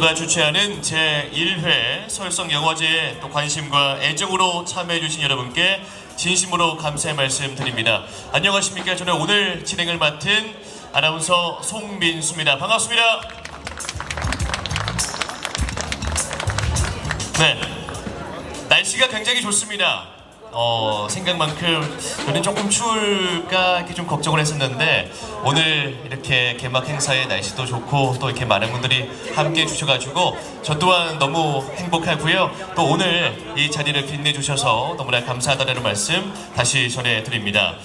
가 주최하는 제1회 설성 영화제에 또 관심과 애정으로 참여해주신 여러분께 진심으로 감사의 말씀 드립니다. 안녕하십니까? 저는 오늘 진행을 맡은 아나운서 송민수입니다. 반갑습니다. 네. 날씨가 굉장히 좋습니다. 어, 생각만큼 저는 조금 추울까 이렇게 좀 걱정을 했었는데 오늘 이렇게 개막 행사에 날씨도 좋고 또 이렇게 많은 분들이 함께 해주셔가지고 저 또한 너무 행복하고요. 또 오늘 이 자리를 빛내주셔서 너무나 감사하다는 말씀 다시 전해드립니다.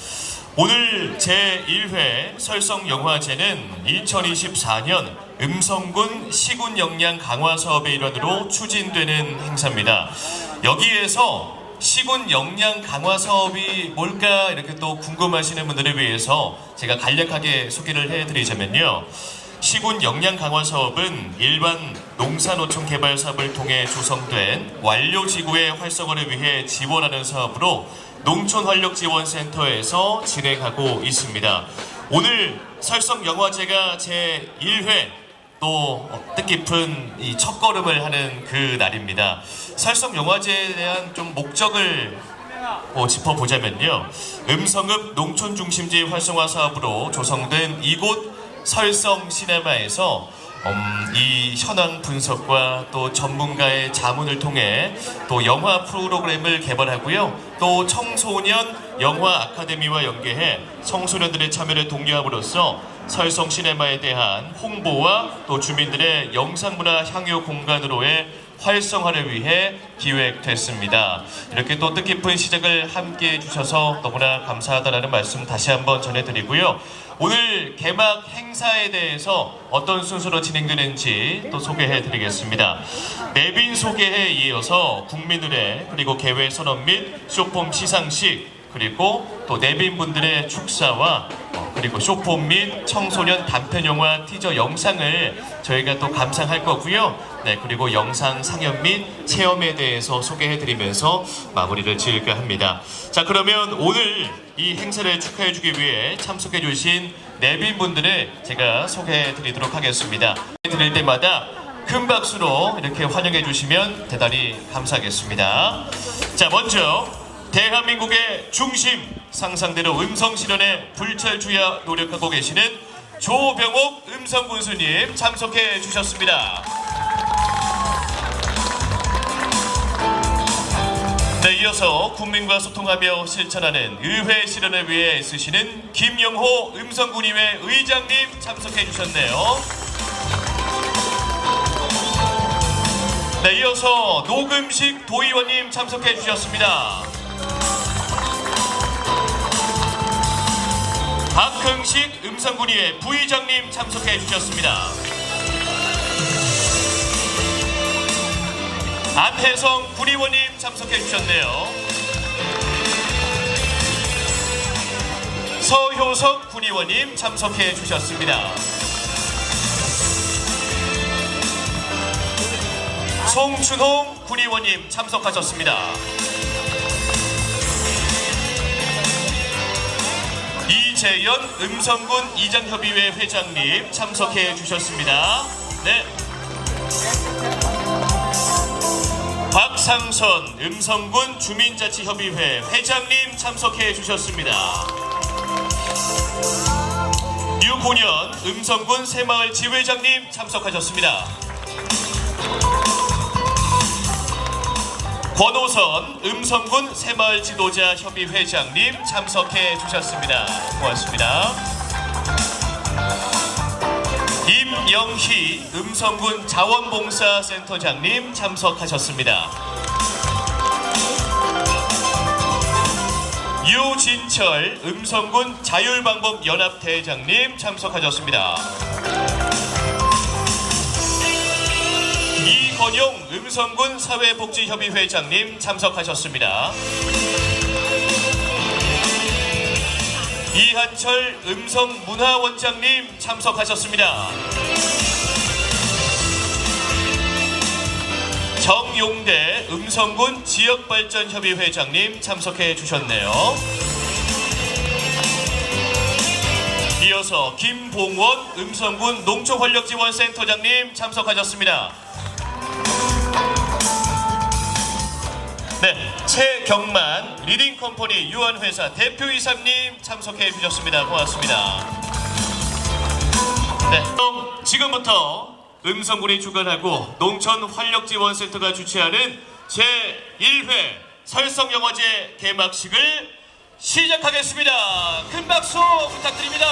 오늘 제1회 설성영화제는 2024년 음성군 시군 역량 강화 사업의 일환으로 추진되는 행사입니다. 여기에서 시군 역량 강화 사업이 뭘까 이렇게 또 궁금하시는 분들을 위해서 제가 간략하게 소개를 해드리자면요. 시군 역량 강화 사업은 일반 농산어촌 개발 사업을 통해 조성된 완료 지구의 활성화를 위해 지원하는 사업으로 농촌활력지원센터에서 진행하고 있습니다. 오늘 설성 영화제가 제 1회 또 뜻깊은 이 첫걸음을 하는 그 날입니다. 설성 영화제에 대한 좀 목적을 어, 짚어보자면요. 음성읍 농촌 중심지 활성화 사업으로 조성된 이곳 설성 시네마에서 음, 이 현황 분석과 또 전문가의 자문을 통해 또 영화 프로그램을 개발하고요. 또 청소년 영화 아카데미와 연계해 청소년들의 참여를 독려함으로써 설성 시네마에 대한 홍보와 또 주민들의 영상문화 향유 공간으로의 활성화를 위해 기획됐습니다. 이렇게 또 뜻깊은 시작을 함께 해주셔서 너무나 감사하다는 말씀 다시 한번 전해드리고요. 오늘 개막 행사에 대해서 어떤 순서로 진행되는지 또 소개해 드리겠습니다. 내빈 소개에 이어서 국민의례 그리고 개회 선언 및 쇼폼 시상식 그리고 또 내빈 분들의 축사와 어, 그리고 쇼폼 및 청소년 단편 영화 티저 영상을 저희가 또 감상할 거고요. 네, 그리고 영상 상영 및 체험에 대해서 소개해드리면서 마무리를 지을까 합니다. 자, 그러면 오늘 이 행사를 축하해주기 위해 참석해주신 내빈 분들을 제가 소개해드리도록 하겠습니다. 드릴 때마다 큰 박수로 이렇게 환영해 주시면 대단히 감사하겠습니다. 자, 먼저 대한민국의 중심 상상대로 음성 실현에 불철주야 노력하고 계시는 조병옥 음성 군수님 참석해 주셨습니다. 네, 이어서 국민과 소통하며 실천하는 의회 실현을 위해 쓰시는 김영호 음성군의회 의장님 참석해 주셨네요. 네, 이어서 노금식 도의원님 참석해 주셨습니다. 박흥식 음성군의회 부의장님 참석해 주셨습니다. 안혜성 군의원님 참석해 주셨네요. 서효석 군의원님 참석해 주셨습니다. 송춘홍 군의원님 참석하셨습니다. 이재현 음성군 이장협의회 회장님 참석해 주셨습니다. 네. 박상선 음성군 주민자치협의회 회장님 참석해 주셨습니다. 유곤현 음성군 새마을 지회장님 참석하셨습니다. 권호선 음성군 새마을 지도자 협의 회장님 참석해 주셨습니다. 고맙습니다. 임영희 음성군 자원봉사센터장님 참석하셨습니다. 유진철 음성군 자율방법연합대장님 참석하셨습니다. 이건용 음성군 사회복지협의회장님 참석하셨습니다. 이한철 음성문화원장님 참석하셨습니다. 정용대 음성군 지역발전협의회장님 참석해 주셨네요. 이어 이어서 김봉원 음성군 농촌활력지원센터장님 참석하셨습니다. 네, 최경만 리딩 컴퍼니 유한회사 대표 이사님 참석해 주셨습니다. 고맙습니다. 네, 그럼 지금부터 음성군이 주관하고 농촌활력지원센터가 주최하는 제1회 설성영화제 개막식을 시작하겠습니다. 큰 박수 부탁드립니다.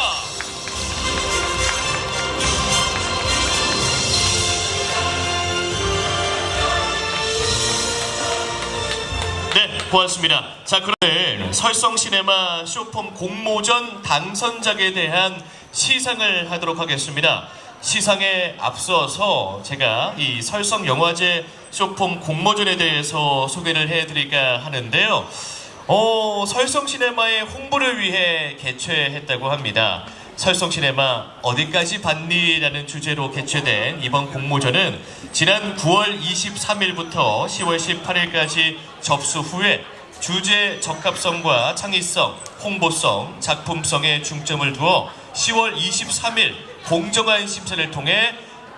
고맙습니다. 자, 그러면 설성 시네마 쇼폼 공모전 당선작에 대한 시상을 하도록 하겠습니다. 시상에 앞서서 제가 이 설성 영화제 쇼폼 공모전에 대해서 소개를 해드릴까 하는데요. 어, 설성 시네마의 홍보를 위해 개최했다고 합니다. 설성 시네마 어디까지 봤니? 라는 주제로 개최된 이번 공모전은 지난 9월 23일부터 10월 18일까지 접수 후에 주제 적합성과 창의성, 홍보성, 작품성에 중점을 두어 10월 23일 공정한 심사를 통해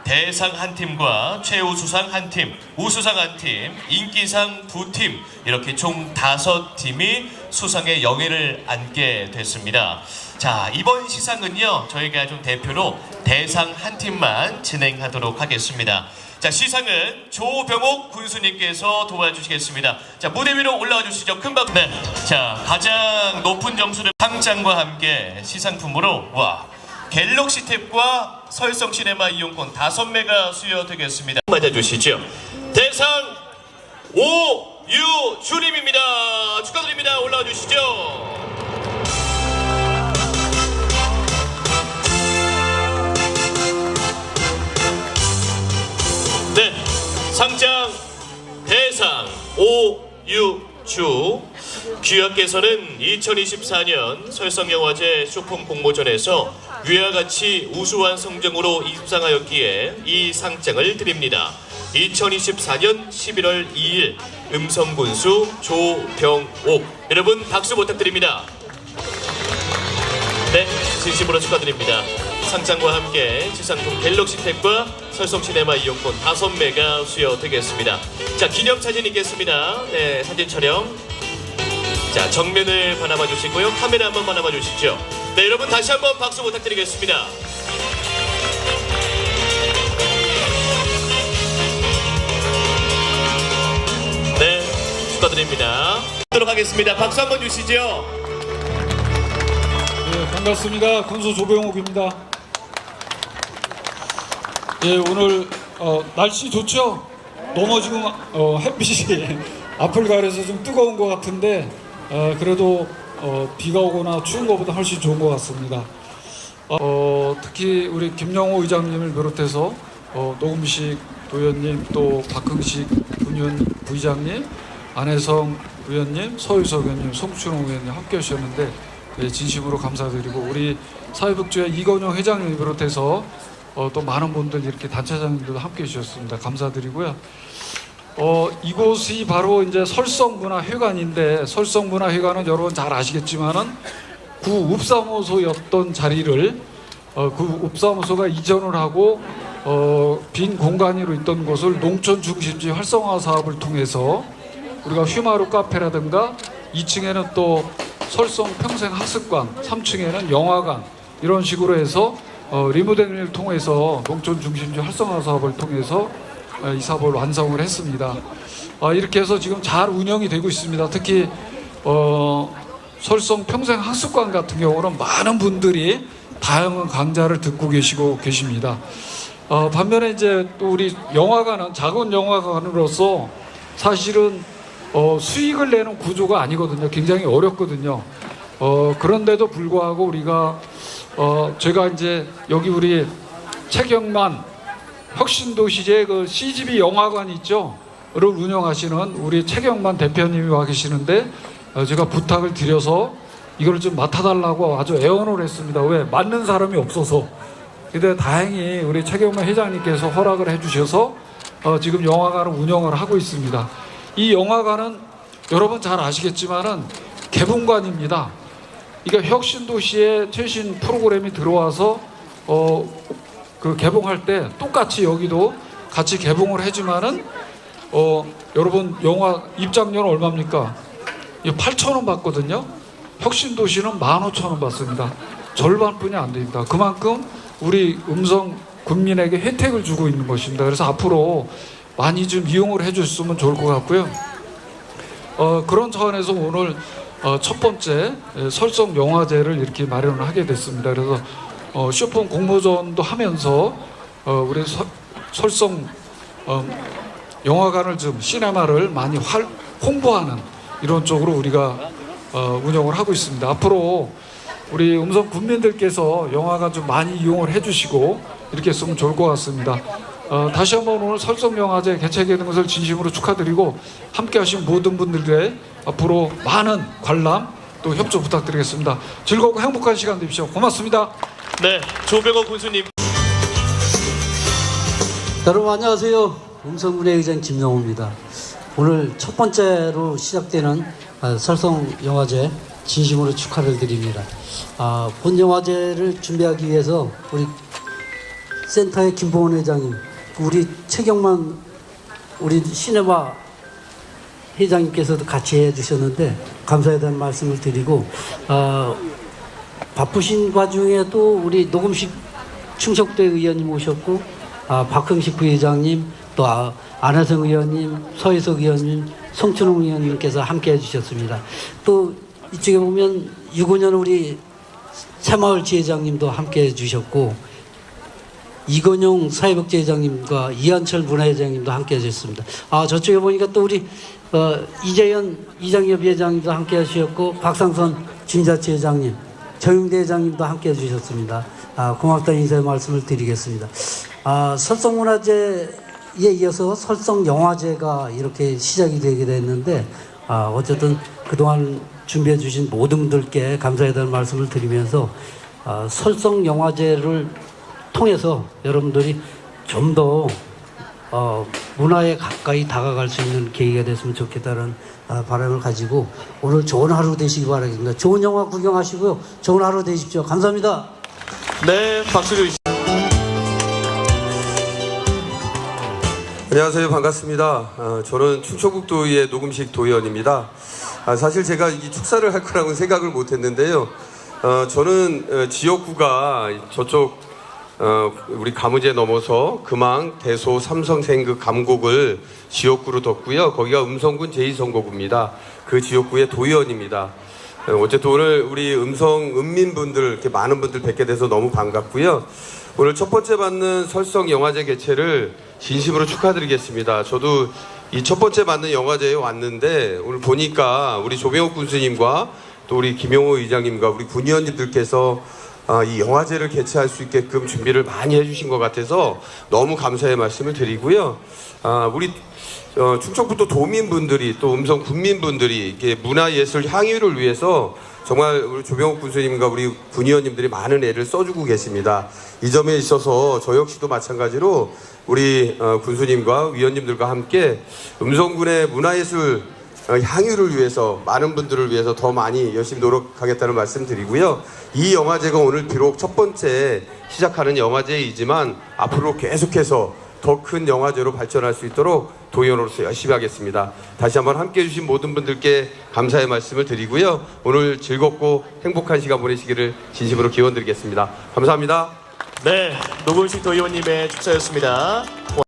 대상 한 팀과 최우수상 한 팀, 우수상 한 팀, 인기상 두 팀, 이렇게 총 다섯 팀이 수상의 영예를 안게 됐습니다. 자, 이번 시상은요, 저희가 좀 대표로 대상 한 팀만 진행하도록 하겠습니다. 자, 시상은 조병옥 군수님께서 도와주시겠습니다. 자, 무대 위로 올라와 주시죠. 큰 박. 네. 자, 가장 높은 점수를 상장과 함께 시상품으로, 와, 갤럭시 탭과 설성 시네마 이용권 다섯 매가 수여되겠습니다. 맞아주시죠. 대상 오유주님입니다. 축하드립니다. 올라와 주시죠. 네, 상장 대상 오유주 귀하께서는 2024년 설성영화제 쇼폼 공모전에서 위와 같이 우수한 성적으로 입상하였기에 이 상장을 드립니다. 2024년 11월 2일 음성군수 조병옥 여러분 박수 부탁드립니다. 네, 진심으로 축하드립니다. 상장과 함께 지상품 갤럭시 탭과 설성 시네마 이용권 다섯 매가 수여되겠습니다. 자, 기념 사진 있겠습니다. 네, 사진 촬영. 자, 정면을 바라봐 주시고요. 카메라 한번 바라봐 주시죠. 네, 여러분 다시 한번 박수 부탁드리겠습니다. 네, 축하드립니다. 하도록 하겠습니다. 박수 한번 주시죠. 예, 반갑습니다. 군수 조병욱입니다. 예, 오늘 어, 날씨 좋죠? 너무 지금 어, 햇빛이 앞을 가려서 좀 뜨거운 것 같은데 어, 그래도 어, 비가 오거나 추운 것보다 훨씬 좋은 것 같습니다. 어, 특히 우리 김영호 의장님을 비롯해서 어, 노금식 도의원님 또 박흥식 분위원 부의장님 안혜성 의원님 서유석 의원님 송춘호 의원님 함께 하셨는데 예, 진심으로 감사드리고 우리 사회복지회 이건영 회장님 비롯해서 어, 또 많은 분들 이렇게 단체장님들도 함께 해주셨습니다. 감사드리고요. 어, 이곳이 바로 이제 설성문화회관인데 설성문화회관은 여러분 잘 아시겠지만은 구 읍사무소였던 자리를 어, 그 읍사무소가 이전을 하고 어, 빈 공간으로 있던 곳을 농촌 중심지 활성화 사업을 통해서 우리가 휘마루 카페라든가 2층에는 또 설성 평생 학습관, 3층에는 영화관 이런 식으로 해서 어, 리모델링을 통해서 농촌 중심지 활성화 사업을 통해서 어, 이 사업을 완성을 했습니다. 어, 이렇게 해서 지금 잘 운영이 되고 있습니다. 특히 어, 설성 평생 학습관 같은 경우는 많은 분들이 다양한 강좌를 듣고 계시고 계십니다. 어, 반면에 이제 또 우리 영화관은 작은 영화관으로서 사실은 어, 수익을 내는 구조가 아니거든요. 굉장히 어렵거든요. 어, 그런데도 불구하고 우리가 어, 제가 이제 여기 우리 최경만 혁신도시제 그 CGV 영화관 있죠. 를 운영하시는 우리 최경만 대표님이 와 계시는데 어, 제가 부탁을 드려서 이걸 좀 맡아달라고 아주 애원을 했습니다. 왜? 맞는 사람이 없어서. 근데 다행히 우리 최경만 회장님께서 허락을 해주셔서 어, 지금 영화관을 운영을 하고 있습니다. 이 영화관은 여러분 잘 아시겠지만은 개봉관입니다. 이게 혁신도시의 최신 프로그램이 들어와서 어, 그 개봉할 때 똑같이 여기도 같이 개봉을 해주면은 어, 여러분 영화 입장료는 얼마입니까? 이 8천 원 받거든요. 혁신도시는 15,000원 받습니다. 절반뿐이 안 됩니다. 그만큼 우리 음성 국민에게 혜택을 주고 있는 것입니다. 그래서 앞으로 많이 좀 이용을 해줬으면 좋을 것 같고요. 어, 그런 차원에서 오늘 어, 첫 번째 예, 설성 영화제를 이렇게 마련을 하게 됐습니다. 그래서 어, 쇼폰 공모전도 하면서 어, 우리 서, 설성 어, 영화관을 좀 시네마를 많이 활, 홍보하는 이런 쪽으로 우리가 어, 운영을 하고 있습니다. 앞으로 우리 음성 군민들께서 영화관 좀 많이 이용을 해주시고 이렇게 했으면 좋을 것 같습니다. 어, 다시 한번 오늘 설성영화제 된 것을 진심으로 축하드리고 함께하신 모든 분들께 앞으로 많은 관람 또 협조 부탁드리겠습니다. 즐겁고 행복한 시간 되십시오. 고맙습니다. 네, 조병호 군수님. 여러분 안녕하세요. 음성군의 의장 김영호입니다. 오늘 첫 번째로 시작되는 아, 설성 영화제 진심으로 축하를 드립니다. 아, 본 영화제를 준비하기 위해서 우리 센터의 김보원 회장님, 우리 최경만 우리 시네마 회장님께서도 같이 해주셨는데 감사에 대한 말씀을 드리고 아, 바쁘신 와중에도 우리 녹음식 충석대 의원님 오셨고 아, 박흥식 부회장님 또 아, 안하성 의원님 서희석 의원님 송춘홍 의원님께서 함께 해주셨습니다. 또 이쪽에 보면 유고년 우리 새마을 지회장님도 함께 해주셨고 이건용 사회복지회장님과 이한철 문화회장님도 함께 해주셨습니다. 아 저쪽에 보니까 또 우리 어, 이재현 이장엽 회장님도 함께 해주셨고 박상선 진자치 회장님 정용대 회장님도 함께 해주셨습니다. 아, 고맙다는 인사의 말씀을 드리겠습니다. 아, 설성문화제에 이어서 설성영화제가 이렇게 시작이 되게 됐는데 아, 어쨌든 그동안 준비해 주신 모든 분들께 감사에 대한 말씀을 드리면서 아, 설성영화제를 통해서 여러분들이 좀더 어, 문화에 가까이 다가갈 수 있는 계기가 됐으면 좋겠다는 아, 바람을 가지고 오늘 좋은 하루 되시기 바라겠습니다. 좋은 영화 구경하시고요. 좋은 하루 되십시오. 감사합니다. 네, 박수 주시죠. 안녕하세요. 반갑습니다. 어, 저는 충청북도의 녹음식 도의원입니다. 아, 사실 제가 이 축사를 할 거라고 생각을 못 했는데요. 어, 저는 어, 지역구가 저쪽 어, 우리 가무제 넘어서 금왕, 대소, 삼성, 생극, 감곡을 지역구로 뒀고요. 거기가 음성군 제2선거구입니다. 그 지역구의 도의원입니다. 어, 어쨌든 오늘 우리 음성 은민분들 이렇게 많은 분들 뵙게 돼서 너무 반갑고요. 오늘 첫 번째 받는 설성 영화제 개최를 진심으로 축하드리겠습니다. 저도 이 첫 번째 받는 영화제에 왔는데 오늘 보니까 우리 조병욱 군수님과 또 우리 김용호 의장님과 우리 군의원님들께서 아, 이 영화제를 개최할 수 있게끔 준비를 많이 해주신 것 같아서 너무 감사의 말씀을 드리고요. 아, 우리 어, 충청북도 도민분들이 또 음성 군민분들이 문화예술 향유를 위해서 정말 우리 조병욱 군수님과 우리 군의원님들이 많은 애를 써주고 계십니다. 이 점에 있어서 저 역시도 마찬가지로 우리 어, 군수님과 위원님들과 함께 음성군의 문화예술 어, 향유를 위해서 많은 분들을 위해서 더 많이 열심히 노력하겠다는 말씀 드리고요. 이 영화제가 오늘 비록 첫 번째 시작하는 영화제이지만 앞으로 계속해서 더 큰 영화제로 발전할 수 있도록 도의원으로서 열심히 하겠습니다. 다시 한번 함께 해주신 모든 분들께 감사의 말씀을 드리고요. 오늘 즐겁고 행복한 시간 보내시기를 진심으로 기원드리겠습니다. 감사합니다. 네, 노건식 도의원님의 축사였습니다.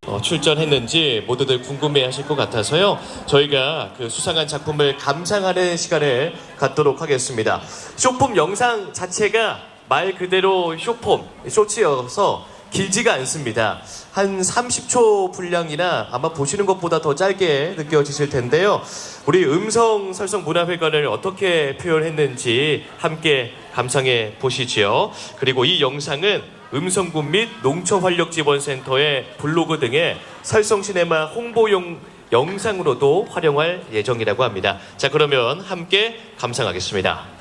어, 출전했는지 모두들 궁금해하실 것 같아서요. 저희가 그 수상한 작품을 감상하는 시간을 갖도록 하겠습니다. 쇼폼 영상 자체가 말 그대로 쇼폼, 쇼츠여서 길지가 않습니다. 한 30초 분량이나 아마 보시는 것보다 더 짧게 느껴지실 텐데요. 우리 음성 설성 문화회관을 어떻게 표현했는지 함께 감상해 보시지요. 그리고 이 영상은 음성군 및 농촌활력지원센터의 블로그 등의 설성시네마 홍보용 영상으로도 활용할 예정이라고 합니다. 자, 그러면 함께 감상하겠습니다.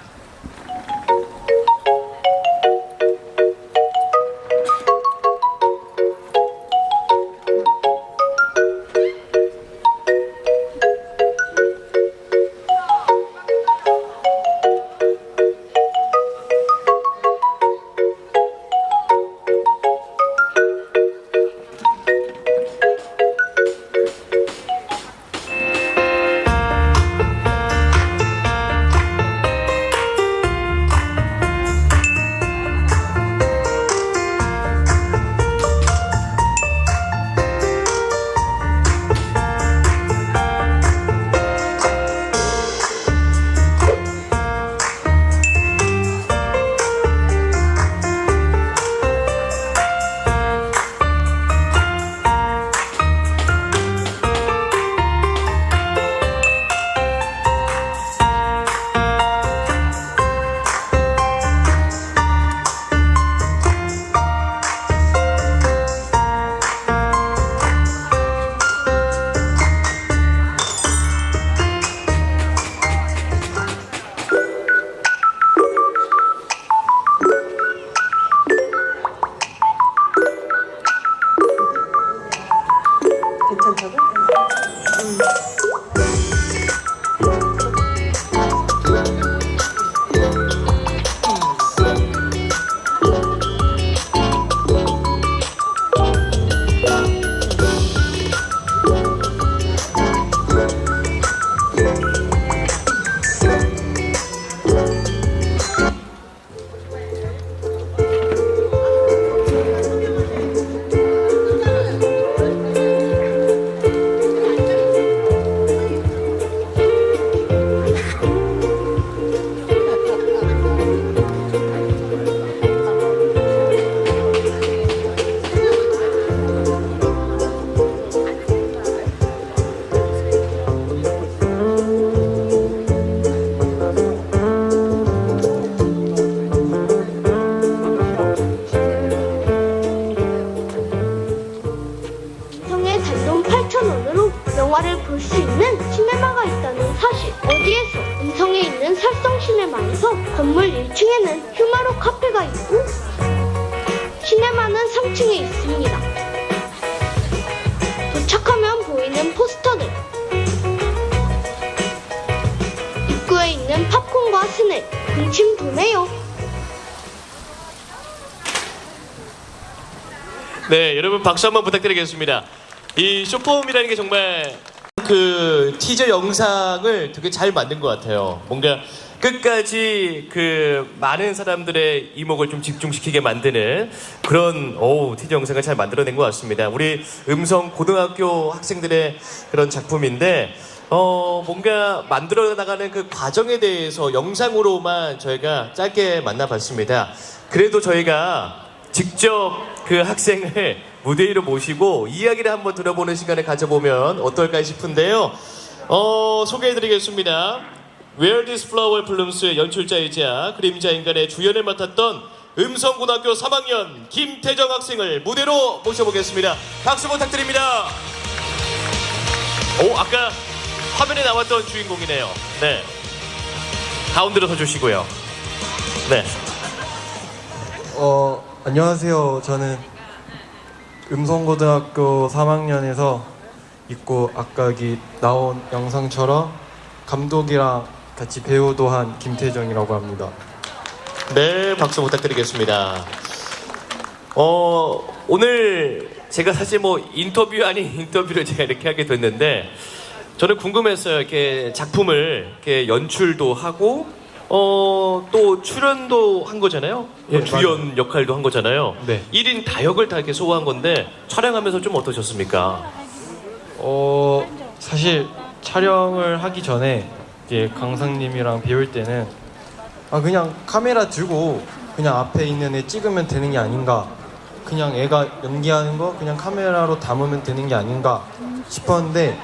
포스터들. 입구에 있는 팝콘과 스낵, 군침 도네요. 네, 여러분 박수 한번 부탁드리겠습니다. 이 쇼폼이라는 게 정말 그 티저 영상을 되게 잘 만든 것 같아요. 뭔가 끝까지 그 많은 사람들의 이목을 좀 집중시키게 만드는 그런 오 티저 영상을 잘 만들어낸 것 같습니다. 우리 음성 고등학교 학생들의 그런 작품인데 어 뭔가 만들어 나가는 그 과정에 대해서 영상으로만 저희가 짧게 만나봤습니다. 그래도 저희가 직접 그 학생을 무대 위로 모시고 이야기를 한번 들어보는 시간을 가져보면 어떨까 싶은데요. 어, 소개해드리겠습니다. Where This Flower Blooms의 연출자이자 그림자 인간의 주연을 맡았던 음성고등학교 3학년 김태정 학생을 무대로 모셔보겠습니다. 박수 부탁드립니다. 오, 아까 화면에 나왔던 주인공이네요. 네. 가운데로 서주시고요. 네. 어, 안녕하세요. 저는 음성고등학교 3학년에서 있고 아까 여기 나온 영상처럼 감독이랑 같이 배우도 한 김태정이라고 합니다. 네, 박수 부탁드리겠습니다. 어, 오늘 제가 사실 뭐 인터뷰 아닌 인터뷰를 제가 이렇게 하게 됐는데 저는 궁금했어요. 이렇게 작품을 이렇게 연출도 하고 어, 또 출연도 한 거잖아요. 예, 주연 역할도 한 거잖아요. 네. 1인 다역을 다 이렇게 소화한 건데 촬영하면서 좀 어떠셨습니까? 어, 사실 촬영을 하기 전에 이제 강상님이랑 배울 때는 아 그냥 카메라 들고 그냥 앞에 있는 애 찍으면 되는 게 아닌가. 그냥 애가 연기하는 거 그냥 카메라로 담으면 되는 게 아닌가 싶었는데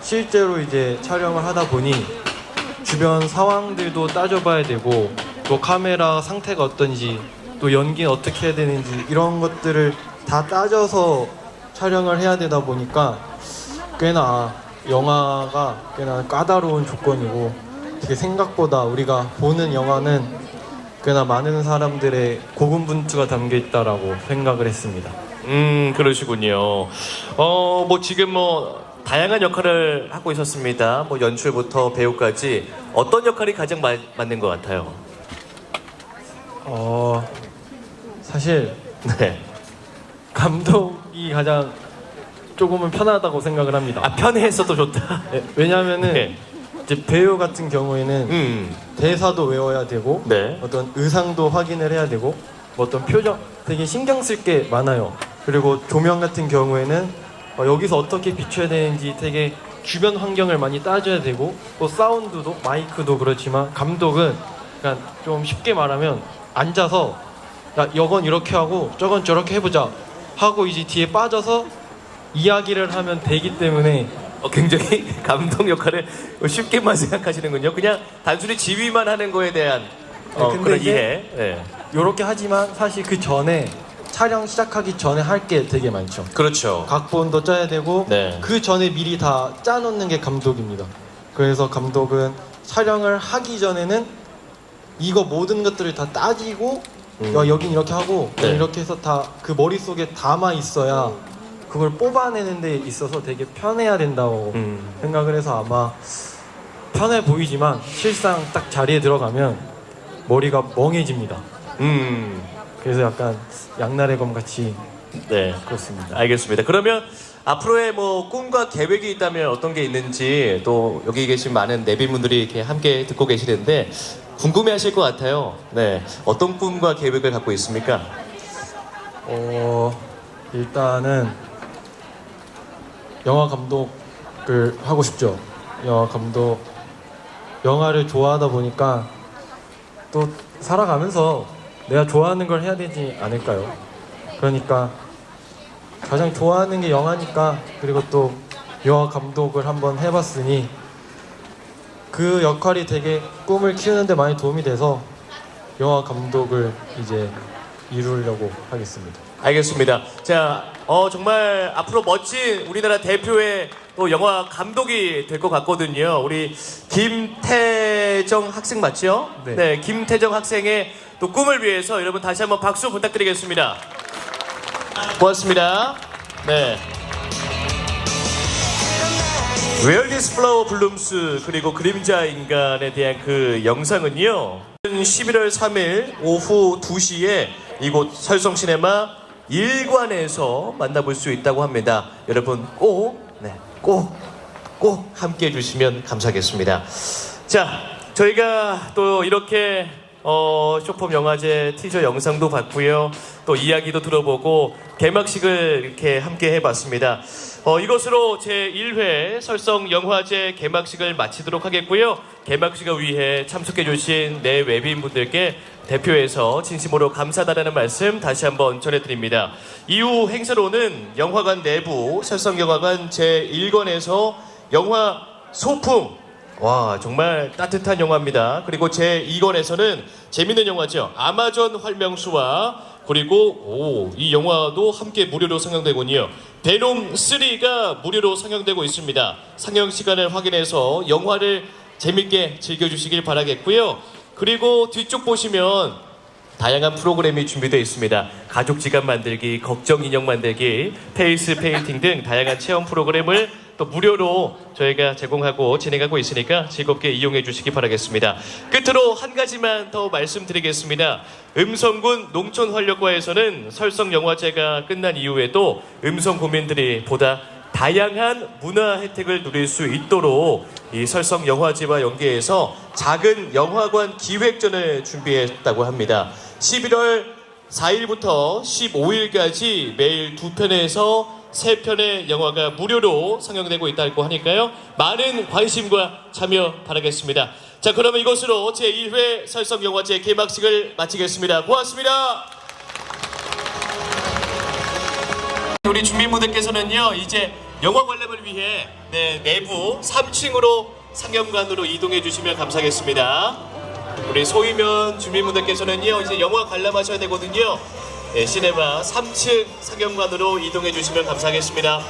실제로 이제 촬영을 하다 보니 주변 상황들도 따져봐야 되고 또 카메라 상태가 어떤지 또 연기는 어떻게 해야 되는지 이런 것들을 다 따져서 촬영을 해야 되다 보니까 꽤나 영화가 꽤나 까다로운 조건이고 되게 생각보다 우리가 보는 영화는 꽤나 많은 사람들의 고군분투가 담겨 있다라고 생각을 했습니다. 음, 그러시군요. 어, 뭐 지금 뭐 다양한 역할을 하고 있었습니다. 뭐 연출부터 배우까지 어떤 역할이 가장 마- 맞는 것 같아요? 어 사실 네. 감독이 가장 조금은 편하다고 생각을 합니다. 아 편해서도 좋다. 네, 왜냐하면은 네. 이제 배우 같은 경우에는 음, 대사도 외워야 되고 네. 어떤 의상도 확인을 해야 되고 뭐 어떤 표정 되게 신경 쓸 게 많아요. 그리고 조명 같은 경우에는 어, 여기서 어떻게 비춰야 되는지 되게 주변 환경을 많이 따져야 되고 또 사운드도 마이크도 그렇지만 감독은 그냥 좀 쉽게 말하면 앉아서 야 이건 이렇게 하고 저건 저렇게 해보자 하고 이제 뒤에 빠져서 이야기를 하면 되기 때문에 어, 굉장히 감독 역할을 쉽게만 생각하시는군요. 그냥 단순히 지휘만 하는 거에 대한 어, 네, 근데 그런 이게- 이해. 네. 이렇게 하지만 사실 그 전에 촬영 시작하기 전에 할 게 되게 많죠. 그렇죠. 각본도 짜야 되고 네. 그 전에 미리 다 짜놓는 게 감독입니다. 그래서 감독은 촬영을 하기 전에는 이거 모든 것들을 다 따지고 음. 야, 여긴 이렇게 하고 네. 이렇게 해서 다 그 머릿속에 담아 있어야 그걸 뽑아내는 데 있어서 되게 편해야 된다고 음. 생각을 해서 아마 편해 보이지만 실상 딱 자리에 들어가면 머리가 멍해집니다. 음. 그래서 약간 양날의 검 같이 네. 그렇습니다. 알겠습니다. 그러면 앞으로의 뭐 꿈과 계획이 있다면 어떤 게 있는지 또 여기 계신 많은 내빈분들이 이렇게 함께 듣고 계시는데 궁금해 하실 것 같아요. 네, 어떤 꿈과 계획을 갖고 있습니까? 어 일단은 영화 감독을 하고 싶죠. 영화 감독 영화를 좋아하다 보니까 또 살아가면서 내가 좋아하는 걸 해야 되지 않을까요? 그러니까 가장 좋아하는 게 영화니까 그리고 또 영화 감독을 한번 해봤으니 그 역할이 되게 꿈을 키우는데 많이 도움이 돼서 영화 감독을 이제 이루려고 하겠습니다. 알겠습니다. 자, 어, 정말 앞으로 멋진 우리나라 대표의 또 영화 감독이 될 것 같거든요. 우리 김태정 학생 맞죠? 네. 김태정 학생의 또 꿈을 위해서 여러분 다시 한번 박수 부탁드리겠습니다. 고맙습니다. 네. Where this flower blooms 그리고 그림자 인간에 대한 그 영상은요 11월 3일 오후 2시에 이곳 설성시네마 1관에서 만나볼 수 있다고 합니다. 여러분 꼭, 네, 꼭, 꼭 함께 해주시면 감사하겠습니다. 자 저희가 또 이렇게 어, 쇼폼 영화제 티저 영상도 봤고요. 또 이야기도 들어보고 개막식을 이렇게 함께 해봤습니다. 어, 이것으로 제1회 설성 영화제 개막식을 마치도록 하겠고요. 개막식을 위해 참석해주신 내 외빈분들께 대표해서 진심으로 감사하다는 말씀 다시 한번 전해드립니다. 이후 행사로는 영화관 내부 설성영화관 제1관에서 영화 소풍 와 정말 따뜻한 영화입니다. 그리고 제 2권에서는 재밌는 영화죠. 아마존 활명수와 그리고 오, 이 영화도 함께 무료로 상영되군요. 베놈 3가 무료로 상영되고 있습니다. 상영 시간을 확인해서 영화를 재밌게 즐겨주시길 바라겠고요. 그리고 뒤쪽 보시면 다양한 프로그램이 준비되어 있습니다. 가족 지갑 만들기, 걱정 인형 만들기, 페이스 페인팅 등 다양한 체험 프로그램을 또 무료로 저희가 제공하고 진행하고 있으니까 즐겁게 이용해 주시기 바라겠습니다. 끝으로 한 가지만 더 말씀드리겠습니다. 음성군 농촌활력과에서는 설성영화제가 끝난 이후에도 음성 구민들이 보다 다양한 문화 혜택을 누릴 수 있도록 이 설성 영화제와 연계해서 작은 영화관 기획전을 준비했다고 합니다. 11월 4일부터 15일까지 매일 두 편에서 세 편의 영화가 무료로 상영되고 있다고 하니까요. 많은 관심과 참여 바라겠습니다. 자, 그러면 이것으로 제1회 설성 영화제 개막식을 마치겠습니다. 고맙습니다. 우리 주민분들께서는요 이제 영화 관람을 위해 네, 내부 3층으로 상영관으로 이동해 주시면 감사하겠습니다. 우리 소이면 주민분들께서는요 이제 영화 관람하셔야 되거든요. 네, 시네마 3층 상영관으로 이동해 주시면 감사하겠습니다.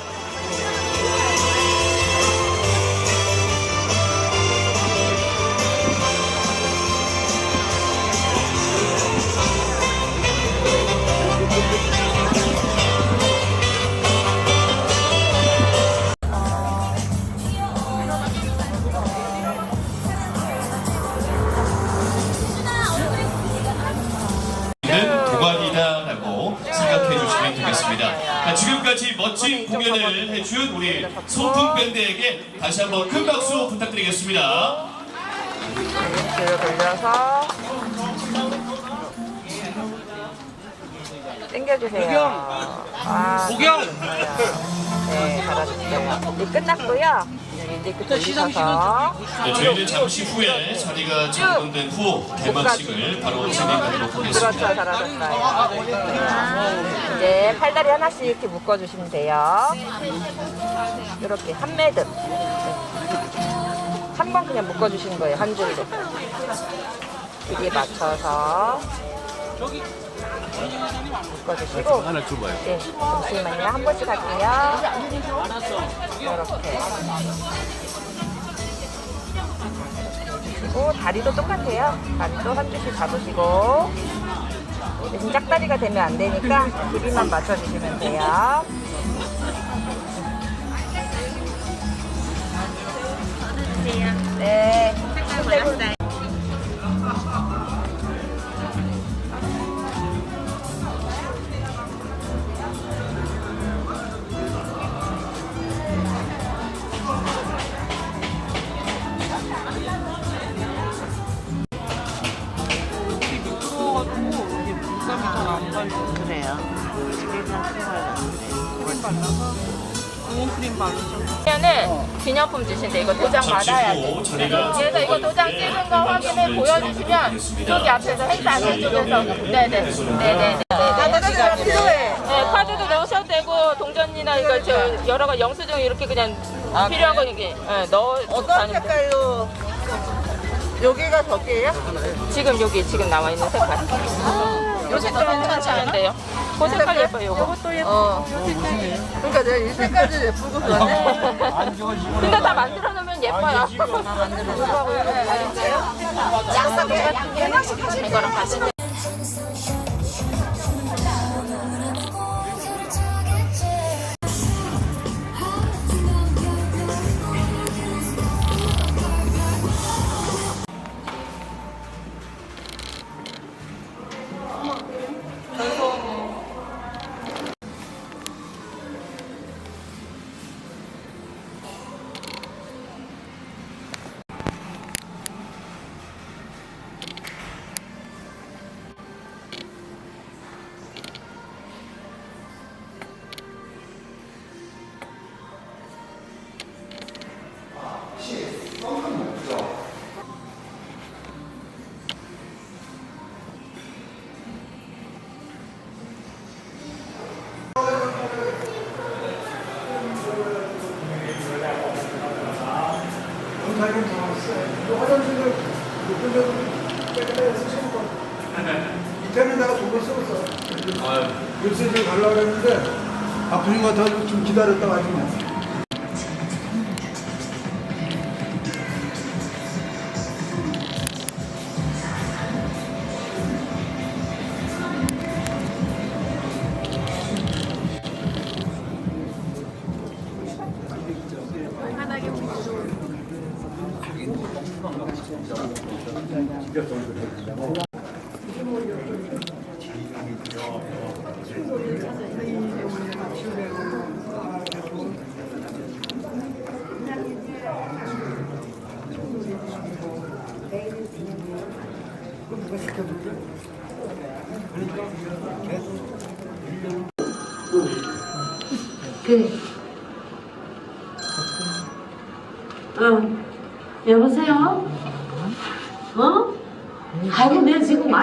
밴드에게 다시 한번 큰 박수 부탁드리겠습니다. 뒤로 돌려서 당겨주세요. 아, 보경. 네, 잘하셨어요. 이제 끝났고요. 이제 그 돌리셔서 네, 저희는 잠시 후에 자리가 정돈된 후 개막식을 바로 진행하도록 그렇죠, 하겠습니다. 잘하셨어요. 이제 팔다리 하나씩 이렇게 묶어주시면 돼요. 이렇게 한 매듭. 한 번 그냥 묶어주시는 거예요, 한 줄로. 길이에 맞춰서 묶어주시고. 하나 줘봐요. 네, 잠시만요. 한 번씩 할게요. 이렇게. 그리고 다리도 똑같아요. 다리도 한 줄씩 잡으시고. 대신 짝다리가 되면 안 되니까 길이만 맞춰주시면 돼요. 네. 손대고 그러면은 기념품 주신데 이거 도장 받아야 후 돼. 그래서 이거 도장 찍은 거 확인해 보여주시면 저기 앞에서 행사 안 해주셔서. 네네. 네네. 카드가 필요해. 네 카드도 넣으셔도 되고 동전이나 이거 저 여러 가 영수증 이렇게 그냥 필요한 거 이게 네, 넣어 어떤 색깔로? 여기가 저기예요? 지금 여기 지금 나와 있는 색깔. 요 색깔 괜찮지 않은데요? 그 색깔 예뻐요. 요거. 이것도 예뻐. 어. 그러니까 내가 이 색깔이 예쁘고 그러네. 근데 다 만들어 놓으면 예뻐요. 이거랑 같이. 아프신 것 같아서 좀 기다렸다 가지고. 그,